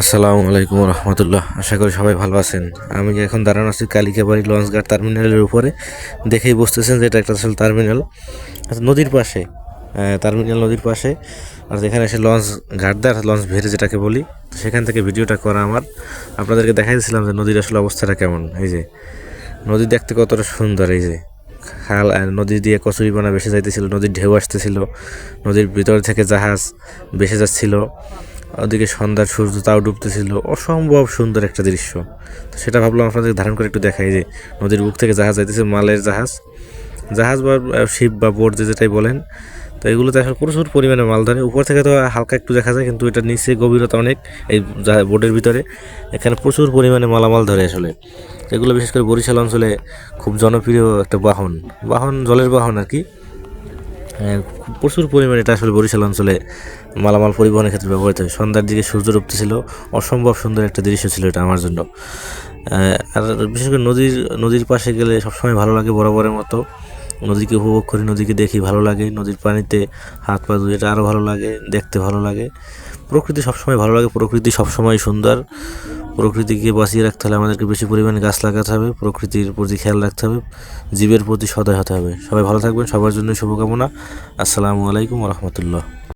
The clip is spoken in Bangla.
আসসালামু আলাইকুম রহমতুল্লাহ। আশা করি সবাই ভালো আছেন। আমি এখন দাঁড়ানো আছি কালিকাবাড়ি লঞ্চ ঘাট টার্মিনালের উপরে। দেখেই বুঝতেছেন যে এটা একটা আসলে টার্মিনাল। আচ্ছা, নদীর পাশে টার্মিনাল নদীর পাশে আর যেখানে এসে লঞ্চ ঘাট দেয় লঞ্চ ভেড়ে যেটাকে বলি সেখান থেকে ভিডিওটা করা আমার। আপনাদেরকে দেখাইছিলাম যে নদীর আসলে অবস্থাটা কেমন। এই যে নদী দেখতে কতটা সুন্দর এই যে। খাল নদী দিয়ে কচুরিপানা ভেসে যাইতেছিল নদীর ঢেউ আসতেছিল নদীর ভিতর থেকে জাহাজ ভেসে যাচ্ছিল। ওদিকে সন্ধ্যার সূর্য তাও ডুবতেছিল। অসম্ভব সুন্দর একটা দৃশ্য। তো সেটা ভাবলাম আপনাদের ধারণ করে একটু দেখাই যে নদীর বুক থেকে জাহাজ যাইতেছে, মালের জাহাজ। জাহাজ বা শিপ বা বোট যে যেটাই বলেন, তো এগুলোতে আসলে প্রচুর পরিমাণে মাল ধরে। উপর থেকে তো হালকা একটু দেখা যায়, কিন্তু এটা নিচে গভীরতা অনেক এই বোটের ভিতরে। এখানে প্রচুর পরিমাণে মালামাল ধরে আসলে। এগুলো বিশেষ করে বরিশাল অঞ্চলে খুব জনপ্রিয় একটা বাহন। বাহন, জলের বাহন আর কি। প্রচুর পরিমাণে এটা আসলে বরিশাল অঞ্চলে মালামাল পরিবহনের ক্ষেত্রে ব্যবহৃত হয়। সন্ধ্যার দিকে সূর্য ডুবতেছিল, অসম্ভব সুন্দর একটা দৃশ্য ছিল এটা আমার জন্য। আর বিশেষ করে নদীর নদীর পাশে গেলে সবসময় ভালো লাগে বরাবরের মতো। নদীকে উপভোগ করি, নদীকে দেখি, ভালো লাগে। নদীর পানিতে হাত পা ধুয়ে এটা আরও ভালো লাগে, দেখতে ভালো লাগে। প্রকৃতি সবসময় ভালো লাগে, প্রকৃতি সবসময় সুন্দর। প্রকৃতিকে বাঁচিয়ে রাখতে হলে আমাদেরকে বেশি পরিমাণে গাছ লাগাতে হবে, প্রকৃতির প্রতি খেয়াল রাখতে হবে, জীবের প্রতি সদয় হতে হবে। সবাই ভালো থাকবেন, সবার জন্য শুভকামনা। আসসালামু আলাইকুম রহমতুল্লাহ।